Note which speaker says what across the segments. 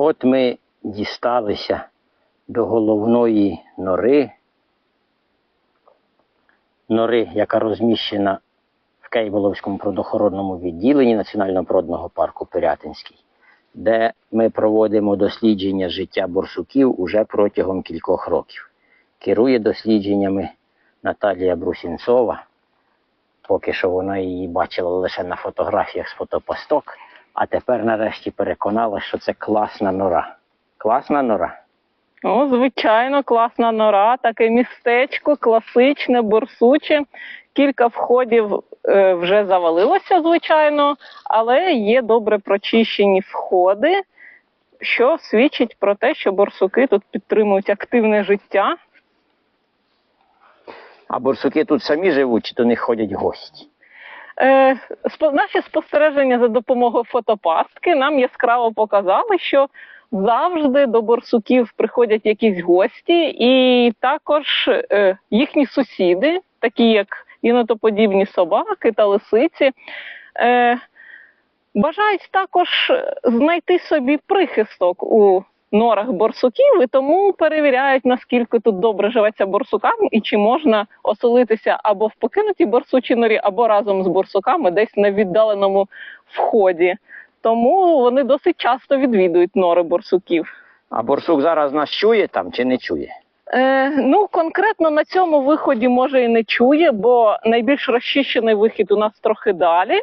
Speaker 1: От ми дісталися до головної нори. Нори, яка розміщена в Кейболовському природоохоронному відділенні Національного природного парку Пирятинський, де ми проводимо дослідження життя борсуків уже протягом кількох років. Керує дослідженнями Наталія Брусінцова. Поки що вона її бачила лише на фотографіях з фотопосток, а тепер нарешті переконалася, що це класна нора. Класна нора.
Speaker 2: О, звичайно, класна нора, таке містечко, класичне, борсуче. Кілька входів е, вже завалилося, звичайно, але є добре прочищені входи, що свідчить про те, що борсуки тут підтримують активне життя.
Speaker 1: А борсуки тут самі живуть, чи до них ходять гості.
Speaker 2: Е, наші спостереження за допомогою фотопастки нам яскраво показали, що завжди до борсуків приходять якісь гості, і також е, їхні сусіди, такі як інотоподібні собаки та лисиці, е, бажають також знайти собі прихисток у норах борсуків, і тому перевіряють, наскільки тут добре живеться борсукам, і чи можна оселитися або в покинутій борсучій норі, або разом з борсуками десь на віддаленому вході. Тому вони досить часто відвідують нори борсуків.
Speaker 1: А борсук зараз нас чує там чи не чує?
Speaker 2: Е, ну, конкретно на цьому виході може і не чує, бо найбільш розчищений вихід у нас трохи далі.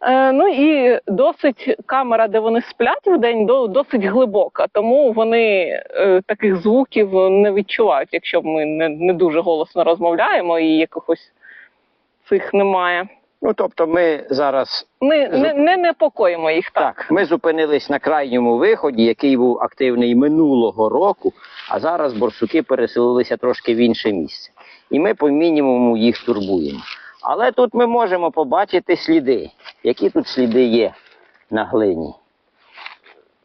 Speaker 2: Е, ну і досить камера, де вони сплять в день, до, досить глибока, тому вони е, таких звуків не відчувають, якщо ми не, не дуже голосно розмовляємо і якихось цих немає.
Speaker 1: Ну тобто ми зараз
Speaker 2: Ми не, не непокоїмо їх так.
Speaker 1: так, ми зупинились на крайньому виході, який був активний минулого року, а зараз борсуки переселилися трошки в інше місце. І ми по мінімуму їх турбуємо. Але тут ми можемо побачити сліди. Які тут сліди є на глині?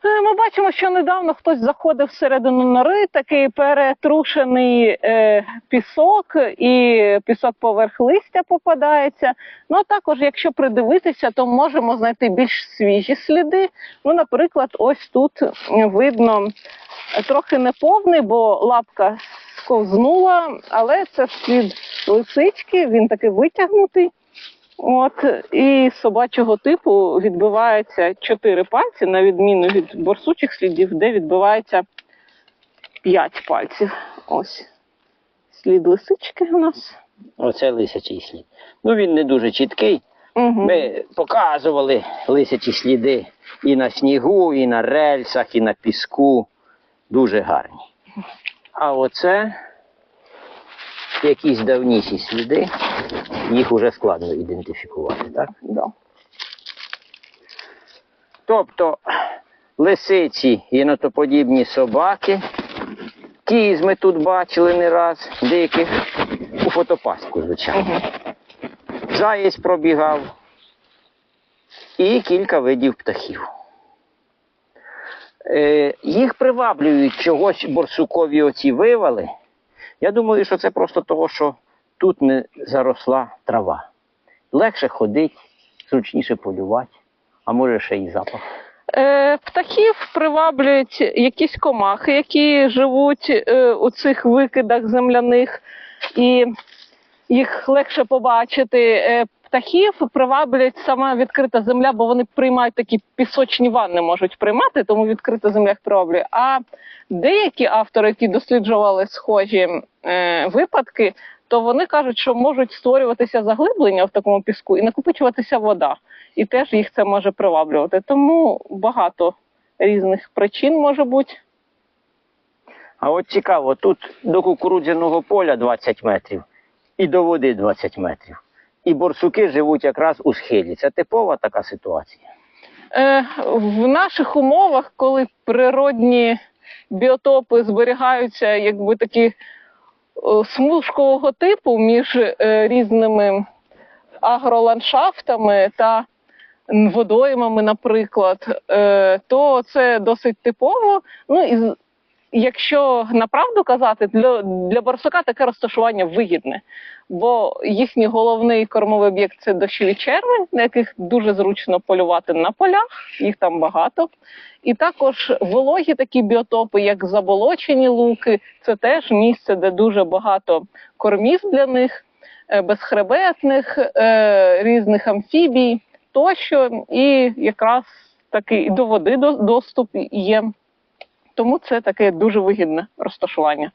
Speaker 2: Е, Ми бачимо, що недавно хтось заходив всередину нори, такий перетрушений е, пісок, і пісок поверх листя попадається. Ну а також, якщо придивитися, то можемо знайти більш свіжі сліди. Ну, наприклад, ось тут видно е, трохи неповний, бо лапка сковзнула, але це слід лисички, він такий витягнутий. От і собачого типу відбивається чотири пальці, на відміну від борсучих слідів, де відбивається п'ять пальців. Ось слід лисички у нас.
Speaker 1: Оце лисячий слід. Ну він не дуже чіткий.
Speaker 2: Угу.
Speaker 1: Ми показували лисячі сліди і на снігу, і на рельсах, і на піску. Дуже гарні. А оце якісь давніші сліди, їх уже складно ідентифікувати, так?
Speaker 2: Да.
Speaker 1: Тобто лисиці, єнотоподібні собаки, кіз ми тут бачили не раз, деяких у фотопастку, звичайно.
Speaker 2: Угу.
Speaker 1: Заєць пробігав і кілька видів птахів. Е, їх приваблюють чогось борсукові оці вивали. Я думаю, що це просто того, що тут не заросла трава. Легше ходити, зручніше полювати, а може ще й запах.
Speaker 2: Е, птахів приваблюють якісь комахи, які живуть е, у цих викидах земляних, і їх легше побачити. Е, птахів приваблюють сама відкрита земля, бо вони приймають такі пісочні ванни, можуть приймати, тому відкрита земля їх приваблює. А деякі автори, які досліджували схожі е, випадки, то вони кажуть, що можуть створюватися заглиблення в такому піску і накопичуватися вода і теж їх це може приваблювати. Тому багато різних причин може бути.
Speaker 1: А от цікаво, тут до кукурудзяного поля 20 метрів і до води 20 метрів. І борсуки живуть якраз у схилі. Це типова така ситуація.
Speaker 2: Е, в наших умовах, коли природні біотопи зберігаються, якби такі е, смужкового типу між е, різними агроландшафтами та водоймами, наприклад, е, то це досить типово. Ну і якщо направду казати, для, для барсука таке розташування вигідне, бо їхній головний кормовий об'єкт це дощові черви, на яких дуже зручно полювати на полях, їх там багато. І також вологі такі біотопи, як заболочені луки, це теж місце, де дуже багато кормів для них, е, безхребетних, е, різних амфібій тощо, і якраз таки і до води до- доступ є. Тому це таке дуже вигідне розташування.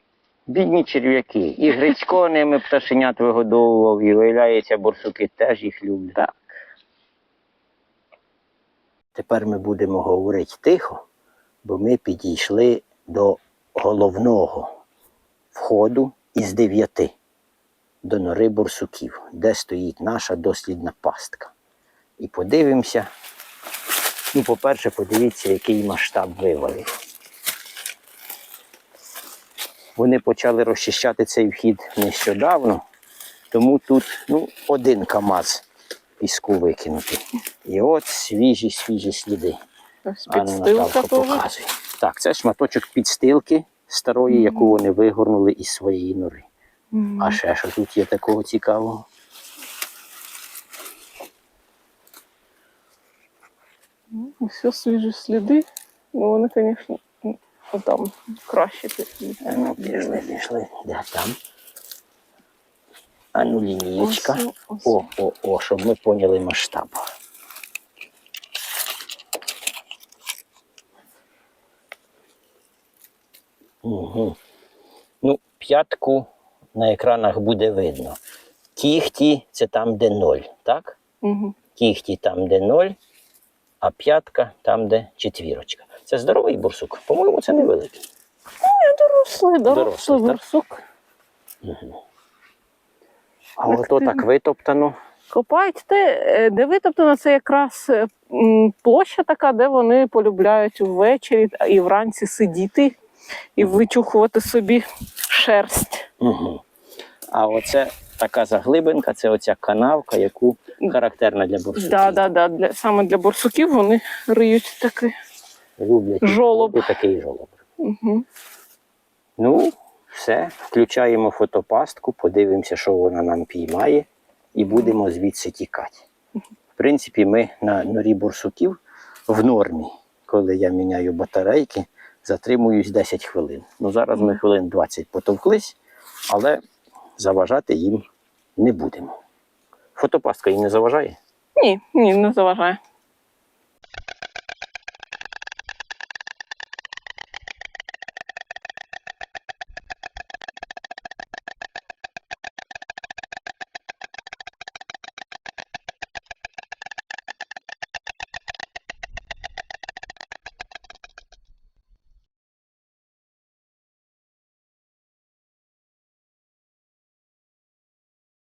Speaker 1: Бідні черв'яки. І Грицько ними пташенят вигодовував, і виявляється, борсуки теж їх люблять.
Speaker 2: Так.
Speaker 1: Тепер ми будемо говорити тихо, бо ми підійшли до головного входу із дев'яти до нори борсуків, де стоїть наша дослідна пастка. І подивимося. Ну, по-перше, подивіться, який масштаб вивалів. Вони почали розчищати цей вхід нещодавно, тому тут ну, один КАМАЗ піску викинути. І от свіжі, свіжі сліди.
Speaker 2: Підстилка
Speaker 1: Наталко показує. Так, це шматочок підстилки старої, яку вони вигорнули із своєї нори.
Speaker 2: Мгм.
Speaker 1: А ще що тут є такого цікавого?
Speaker 2: Ось ось свіжі сліди. Ну, вони, звісно, там краще пішли.
Speaker 1: А Ну, пішли, пішли. Де там? А ну, лінієчка. О, о, о, щоб ми поняли масштаб. Угу. Ну, п'ятку на екранах буде видно. Кіхті це там, де ноль, так?
Speaker 2: Угу.
Speaker 1: Кіхті там, де ноль, а п'ятка там, де четвірочка. Це здоровий бурсук. По-моєму, це невеликий.
Speaker 2: Дорослий, дорослий
Speaker 1: Дорослий, так?
Speaker 2: барсук.
Speaker 1: А ото так витоптано.
Speaker 2: Копають те, е, де витоптано, це якраз е, площа така, де вони полюбляють ввечері і вранці сидіти і вичухувати собі шерсть.
Speaker 1: Угу. А оце така заглибинка, це оця канавка, яку характерна для борсуків.
Speaker 2: Да, да, да. Для, саме для борсуків вони риють такий.
Speaker 1: Люблять
Speaker 2: Жолоб.
Speaker 1: і такий жолоб.
Speaker 2: Угу.
Speaker 1: Ну, все, включаємо фотопастку, подивимося, що вона нам піймає, і будемо звідси тікати. В принципі, ми на норі борсуків в нормі, коли я міняю батарейки, затримуюсь 10 хвилин. Ну, зараз ми хвилин 20 потовклись, але заважати їм не будемо. Фотопастка їм не заважає?
Speaker 2: Ні, ні, не заважає.